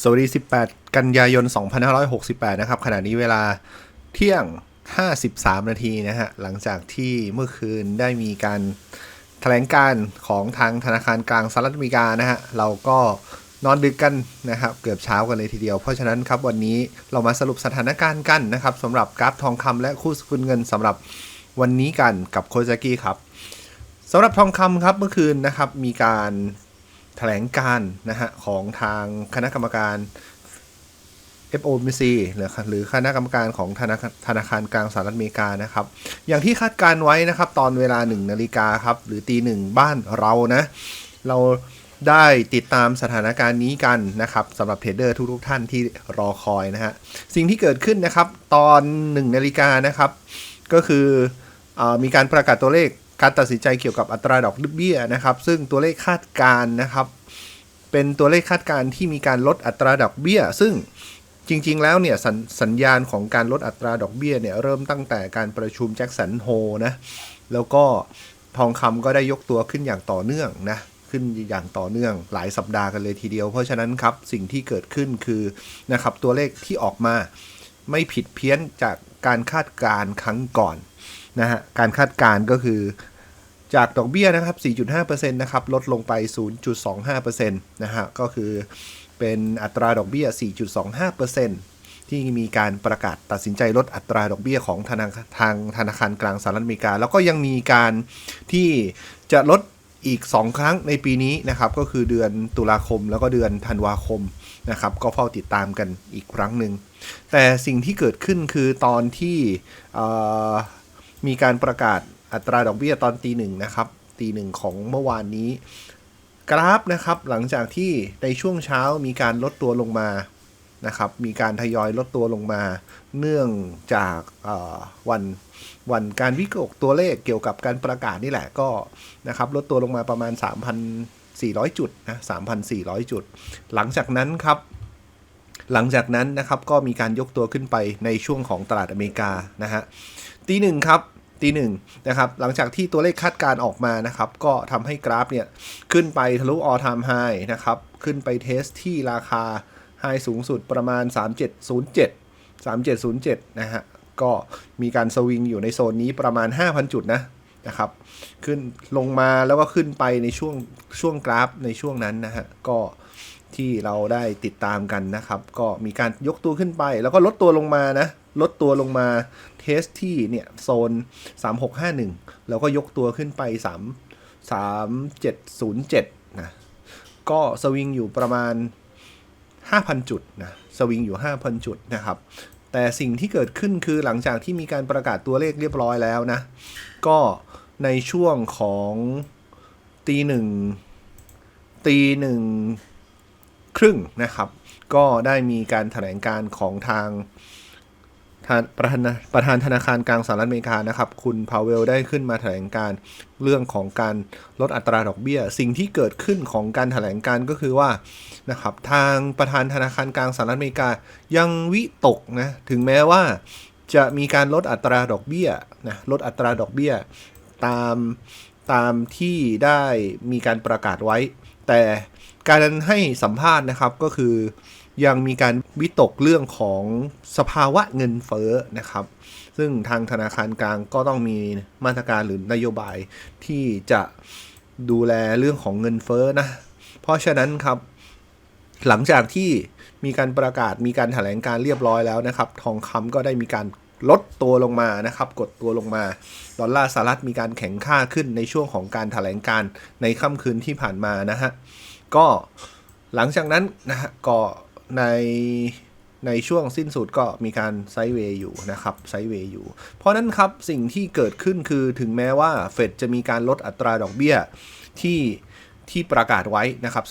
สวัสดี 18 กันยายน 2568 นะครับ ขณะนี้เวลาเที่ยง 53 นาทีนะฮะ หลังจากที่เมื่อคืนได้มีการแถลงการของทางธนาคารกลางสหรัฐอเมริกานะฮะ เราก็นอนดึกกันนะครับ เกือบเช้ากันเลยทีเดียว เพราะฉะนั้นครับวันนี้เรามาสรุปสถานการณ์กันนะครับสำหรับกราฟทองคำและคู่สกุลเงินสำหรับวันนี้กันกับโคจากกี้ครับสำหรับทองคำครับเมื่อคืนนะครับมีการ แถลงการนะฮะของทางคณะกรรมการ FOMC หรือหรือคณะกรรมการของธนาคารธนาคารกลางสหรัฐอเมริกานะครับ อย่างที่คาดการไว้นะครับ ตอนเวลา 1 นาฬิกาครับ หรือตีหนึ่งบ้านเรานะ เราได้ติดตามสถานการณ์นี้กันนะครับสำหรับเทรดเดอร์ทุกๆท่านที่รอคอยนะฮะ สิ่งที่เกิดขึ้นนะครับ ตอน 1 นาฬิกานะครับ ก็คืออมีการประกาศตัวเลข การตัดสินใจเกี่ยวกับอัตราดอกเบี้ยนะครับ ซึ่งตัวเลขคาดการณ์นะครับ เป็นตัวเลขคาดการณ์ที่มีการลดอัตราดอกเบี้ย ซึ่งจริง ๆ แล้วเนี่ยสสัญญาณของการลดอัตราดอกเบี้ยเนี่ยเริ่มตั้งแต่การประชุมแจ็คสันโฮนะ แล้วก็ทองคำก็ได้ยกตัวขึ้นอย่างต่อเนื่องนะขึ้นอย่างต่อเนื่องหลายสัปดาห์กันเลยทีเดียว เพราะฉะนั้นครับสิ่งที่เกิดขึ้นคือนะครับตัวเลขที่ออกมาไม่ผิดเพี้ยนจากการคาดการณ์ครั้งก่อน นะฮะการคาดการณ์ก็คือจากดอกเบี้ยนะครับ 4.5%นะครับ ลดลงไป 0.25%นะฮะ ก็คือเป็นอัตราดอกเบี้ย 4.25%ที่มีการประกาศตัดสินใจลดอัตราดอกเบี้ยของธนาทางธนาคารกลางสหรัฐอเมริกา แล้วก็ยังมีการที่จะลดอีก 2 ครั้งในปีนี้นะครับ ก็คือเดือนตุลาคมแล้วก็เดือนธันวาคมนะครับ ก็เฝ้าติดตามกันอีกครั้งหนึ่ง แต่สิ่งที่เกิดขึ้นคือตอนที่ มีการประกาศอัตราดอกเบี้ยตอนตีหนึ่งนะครับ ตีหนึ่งของเมื่อวานนี้ กราฟนะครับหลังจากที่ในช่วงเช้ามีการลดตัวลงมานะครับ มีการทยอยลดตัวลงมา เนื่องจากวันวันการวิกฤตตัวเลขเกี่ยวกับการประกาศนี่แหละก็นะครับลดตัวลงมาประมาณ 3,400 จุดนะ3,400 จุด หลังจากนั้นครับ หลังจากนั้นนะครับก็มีการยกตัวขึ้นไปในช่วงของตลาดอเมริกานะฮะตีหนึ่งครับตีหนึ่งนะครับหลังจากที่ตัวเลขคาดการออกมานะครับ ก็ทำให้กราฟเนี่ยขึ้นไปทะลุ all time high นะครับ ขึ้นไปเทสที่ราคา high สูงสุดประมาณ 3707 3707 นะฮะ ก็มีการสวิงอยู่ในโซนนี้ประมาณ 5,000 จุดนะนะครับ ขึ้นลงมาแล้วก็ขึ้นไปในช่วงช่วงกราฟในช่วงนั้นนะฮะ ก็ ที่เราได้ติดตามกันนะครับ ก็มีการยกตัวขึ้นไป แล้วก็ลดตัวลงมานะ ลดตัวลงมาเทสที่เนี่ยโซน 3651 แล้วก็ยกตัวขึ้นไป 3 3707 นะ ก็สวิงอยู่ประมาณ 5,000 จุดนะ สวิงอยู่ 5,000 จุดนะครับ แต่สิ่งที่เกิดขึ้นคือหลังจากที่มีการประกาศตัวเลขเรียบร้อยแล้วนะ ก็ในช่วงของตีหนึ่งตีหนึ่ง รึ่งนะครับ ก็ได้มีการแถลงการของทางประธานประธานธนาคารกลางสหรัฐอเมริกานะครับ คุณพาวเวลได้ขึ้นมาแถลงการเรื่องของการลดอัตราดอกเบี้ย สิ่งที่เกิดขึ้นของการแถลงการก็คือว่านะครับทางประธานธนาคารกลางสหรัฐอเมริกายังวิตกนะถึงแม้ว่าจะมีการลดอัตราดอกเบี้ยนะลดอัตราดอกเบี้ยตามตามที่ได้มีการประกาศไว้ แต่การให้สัมภาษณ์นะครับก็คือยังมีการวิตกเรื่องของสภาวะเงินเฟ้อนะครับ ซึ่งทางธนาคารกลางก็ต้องมีมาตรการหรือนโยบายที่จะดูแลเรื่องของเงินเฟ้อนะ เพราะฉะนั้นครับ หลังจากที่มีการประกาศมีการแถลงการเรียบร้อยแล้วนะครับ ทองคำก็ได้มีการ ลดตัวลงมานะครับ กดตัวลงมา ดอลลาร์สหรัฐมีการแข็งค่าขึ้นในช่วงของการแถลงการในค่ำคืนที่ผ่านมานะฮะ ก็หลังจากนั้นนะฮะก็ในในช่วงสิ้นสุดก็มีการไซด์เวย์อยู่นะครับไซด์เวย์อยู่ เพราะนั้นครับสิ่งที่เกิดขึ้นคือถึงแม้ว่าเฟดจะมีการลดอัตราดอกเบี้ยที่ ที่ประกาศไว้นะครับ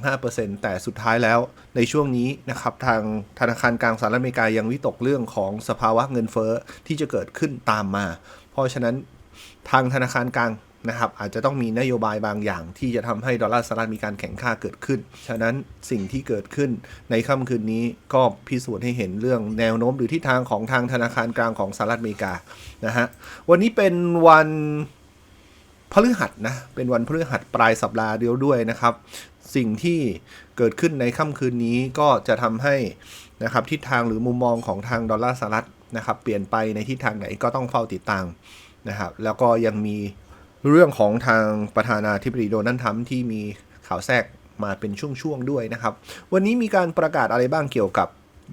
0.25%แต่สุดท้ายแล้วในช่วงนี้นะครับทางธนาคารกลางสหรัฐอเมริกายังวิตกเรื่องของสภาวะเงินเฟ้อที่จะเกิดขึ้นตามมา เพราะฉะนั้นทางธนาคารกลางนะครับอาจจะต้องมีนโยบายบางอย่างที่จะทำให้ดอลลาร์สหรัฐมีการแข่งค่าเกิดขึ้น ฉะนั้นสิ่งที่เกิดขึ้นในค่ำคืนนี้ก็พิสูจน์ให้เห็นเรื่องแนวโน้มหรือทิศทางของทางธนาคารกลางของสหรัฐอเมริกานะฮะวันนี้เป็นวัน พฤหัสนะ เป็นวันพฤหัสปลายสัปดาห์เดียวด้วยนะครับ สิ่งที่เกิดขึ้นในค่ำคืนนี้ก็จะทำให้นะครับทิศทางหรือมุมมองของทางดอลลาร์สหรัฐนะครับ เปลี่ยนไปในทิศทางไหนก็ต้องเฝ้าติดตามนะครับแล้วก็ยังมีเรื่องของทางประธานาธิบดีโดนัลด์ทรัมป์ที่มีข่าวแทรกมาเป็นช่วงๆด้วยนะครับ วันนี้มีการประกาศอะไรบ้างเกี่ยวกับ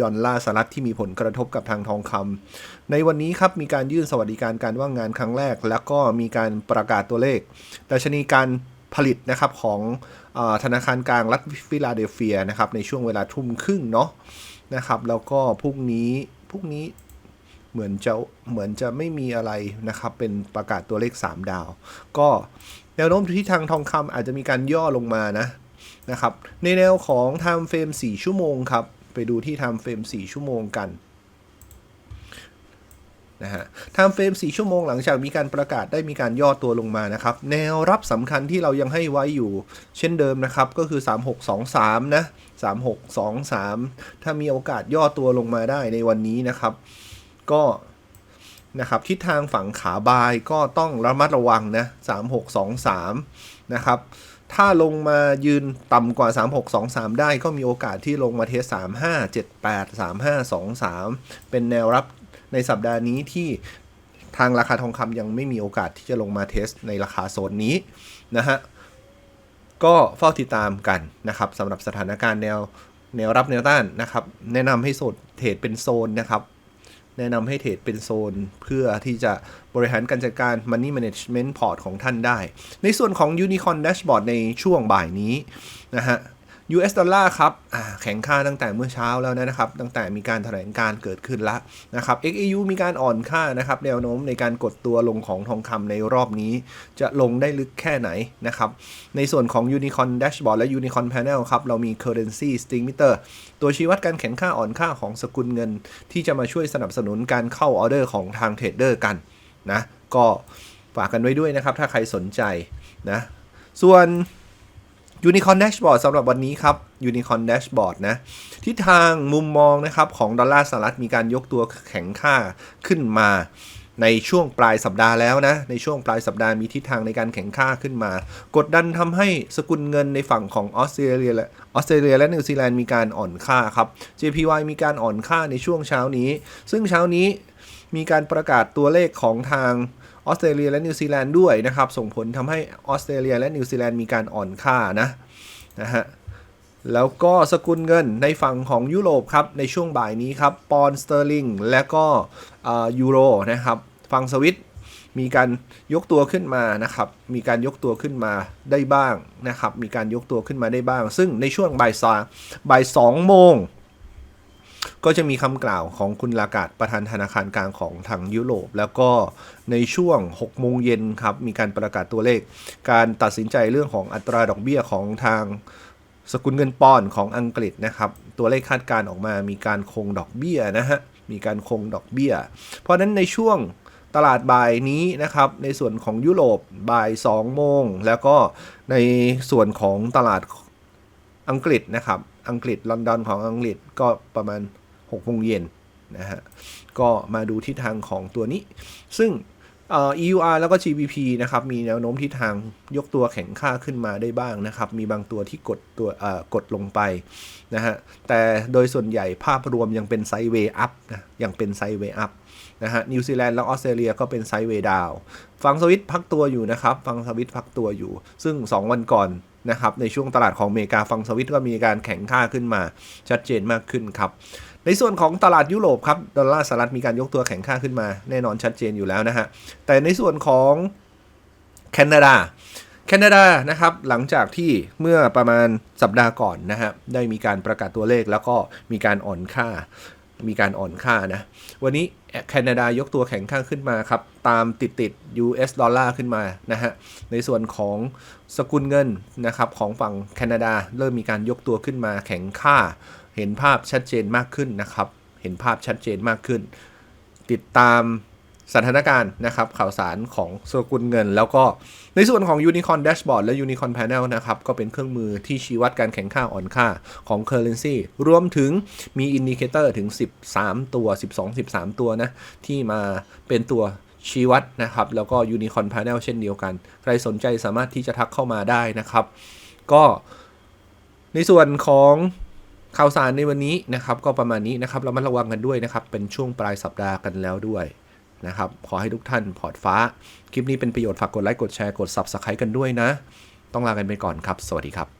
ดอลลาร์สหรัฐที่มีผลกระทบกับทางทองคำในวันนี้ครับมีการยื่นสวัสดิการการว่างงานครั้งแรก แล้วก็มีการประกาศตัวเลขดัชนีการผลิตนะครับของอธนาคารกลางรัฐฟิลาเดลเฟียนะครับในช่วงเวลาทุ่มครึ่งเนาะนะครับแล้วก็พรุ่งนี้พรุ่งนี้เหมือนจะเหมือนจะไม่มีอะไรนะครับเป็นประกาศตัวเลข 3 ดาว ก็แนวโน้มที่ทางทองคำอาจจะมีการย่อลงมานะนะครับในแนวของ time frame 4 ชั่วโมงครับ ไปดูที่ time frame 4ชั่วโมงกันนะฮะ time frame 4ชั่วโมงหลังจากมีการประกาศได้มีการย่อตัวลงมานะครับ แนวรับสำคัญที่เรายังให้ไว้อยู่ เช่นเดิมนะครับ ก็คือ 3623 นะ 3623 ถ้ามีโอกาสย่อตัวลงมาได้ในวันนี้นะครับ ก็นะครับทิศทางฝั่งขาบายก็ต้องระมัดระวังนะ 3623 นะครับ ถ้าลงมายืนต่ำกว่า 3623 ได้ก็มีโอกาสที่ลงมาเทส 3578 3523 เป็นแนวรับในสัปดาห์นี้ที่ทางราคาทองคำยังไม่มีโอกาสที่จะลงมาเทสในราคาโซนนี้นะฮะ ก็เฝ้าติดตามกันนะครับสำหรับสถานการณ์แนวแนวรับแนวต้านนะครับ แนะนำให้โซนเทรดเป็นโซนนะครับ แนะนำให้เทรดเป็นโซน เพื่อที่จะบริหารการจัดการ Money Management Port ของท่านได้ ในส่วนของ Unicorn Dashboard ในช่วงบ่ายนี้นะฮะ US ดอลลาร์ครับแข็งค่าตั้งแต่เมื่อเช้าแล้วนะครับ ตั้งแต่มีการแถลงการเกิดขึ้นแล้วนะครับ XAU มีการอ่อนค่านะครับแนวโน้มในการกดตัวลงของทองคำในรอบนี้ จะลงได้ลึกแค่ไหนนะครับ ในส่วนของ Unicorn Dashboard และ Unicorn Panel ครับ เรามี Currency String Meter ตัวชี้วัดการแข็งค่าอ่อนค่าของสกุลเงิน ที่จะมาช่วยสนับสนุนการเข้าออเดอร์ของทางเทรดเดอร์กันนะก็ฝากกันไว้ด้วยนะครับ ถ้าใครสนใจนะส่วน Unicorn Dashboard สำหรับวันนี้ครับ Unicorn Dashboard นะทิศทางมุมมองนะครับของดอลลาร์สหรัฐมีการยกตัวแข็งค่าขึ้นมาในช่วงปลายสัปดาห์แล้วนะ ในช่วงปลายสัปดาห์มีทิศทางในการแข็งค่าขึ้นมา กดดันทำให้สกุลเงินในฝั่งของออสเตรเลียและออสเตรเลียและนิวซีแลนด์มีการอ่อนค่าครับ JPY มีการอ่อนค่าในช่วงเช้านี้ ซึ่งเช้านี้มีการประกาศตัวเลขของทาง ออสเตรเลียและนิวซีแลนด์ด้วยนะครับ ส่งผลทำให้ออสเตรเลียและนิวซีแลนด์มีการอ่อนค่านะนะฮะแล้วก็สกุลเงินในฝั่งของยุโรปครับ ในช่วงบ่ายนี้ครับ ปอนด์สเตอร์ลิงและก็ยูโรนะครับฝั่งสวิตมีการยกตัวขึ้นมานะครับ มีการยกตัวขึ้นมาได้บ้างนะครับ มีการยกตัวขึ้นมาได้บ้าง ซึ่งในช่วงบ่ายสาบ่ายสองโมง ก็จะมีคำกล่าวของคุณลากาดประธานธนาคารกลางของทางยุโรป แล้วก็ในช่วง 6 โมงเย็นครับ มีการประกาศตัวเลข การตัดสินใจเรื่องของอัตราดอกเบี้ยของทางสกุลเงินปอนด์ของอังกฤษนะครับ ตัวเลขคาดการ์ออกมามีการคงดอกเบี้ยนะฮะ มีการคงดอกเบี้ย เพราะฉะนั้นในช่วงตลาดบ่ายนี้นะครับ ในส่วนของยุโรปบ่าย 2 โมง แล้วก็ในส่วนของตลาดอังกฤษนะครับ อังกฤษลอนดอนของอังกฤษก็ประมาณ 6โมงเย็นนะฮะ ก็มาดูทิศทางของตัวนี้ ซึ่ง EUR แล้วก็ GBP นะครับ มีแนวโน้มทิศทางยกตัวแข็งค่าขึ้นมาได้บ้างนะครับ มีบางตัวที่กดตัวกดลงไปนะฮะ แต่โดยส่วนใหญ่ภาพรวมยังเป็นไซด์เวย์อัพนะ ยังเป็นไซด์เวย์อัพนะฮะ นิวซีแลนด์และออสเตรเลียก็เป็นไซด์เวย์ดาวฝั่งสวิตพักตัวอยู่นะครับฝั่งสวิตพักตัวอยู่ ซึ่ง 2 วันก่อนนะครับ ในช่วงตลาดของอเมริกาฝั่งสวิตก็มีการแข็งค่าขึ้นมาชัดเจนมากขึ้นครับ ในส่วนของตลาดยุโรปครับดอลลาร์สหรัฐมีการยกตัวแข็งค่าขึ้นมาแน่นอนชัดเจนอยู่แล้วนะฮะแต่ในส่วนของแคนาดาแคนาดานะครับหลังจากที่เมื่อประมาณสัปดาห์ก่อนนะฮะได้มีการประกาศตัวเลขแล้วก็มีการอ่อนค่า มีการอ่อนค่านะวันนี้แคนาดายกตัวแข็งค่าขึ้นมาครับตามติดติด US ดอลลาร์ขึ้นมานะฮะในส่วนของสกุลเงินนะครับของฝั่งแคนาดาเริ่มมีการยกตัวขึ้นมาแข็งค่า เห็นภาพชัดเจนมากขึ้นนะครับ เห็นภาพชัดเจนมากขึ้น ติดตามสถานการณ์นะครับ ข่าวสารของสกุลเงิน แล้วก็ในส่วนของ Unicorn Dashboard และ Unicorn Panel นะครับ ก็เป็นเครื่องมือที่ชี้วัดการแข่งค่าอ่อนค่าของ Currency รวมถึงมีอินดิเคเตอร์ถึง 13 ตัว 12 13 ตัวนะ ที่มาเป็นตัวชี้วัดนะครับ แล้วก็ Unicorn Panel เช่นเดียวกัน ใครสนใจสามารถที่จะทักเข้ามาได้นะครับ ก็ในส่วนของ ข่าวสารในวันนี้นะครับก็ประมาณนี้นะครับเรามาระวังกันด้วยนะครับ เป็นช่วงปลายสัปดาห์กันแล้วด้วยนะครับขอให้ทุกท่านพอร์ตฟ้า คลิปนี้เป็นประโยชน์ฝากกดไลค์กดแชร์กด Subscribe กันด้วยนะ ต้องลากันไปก่อนครับ สวัสดีครับ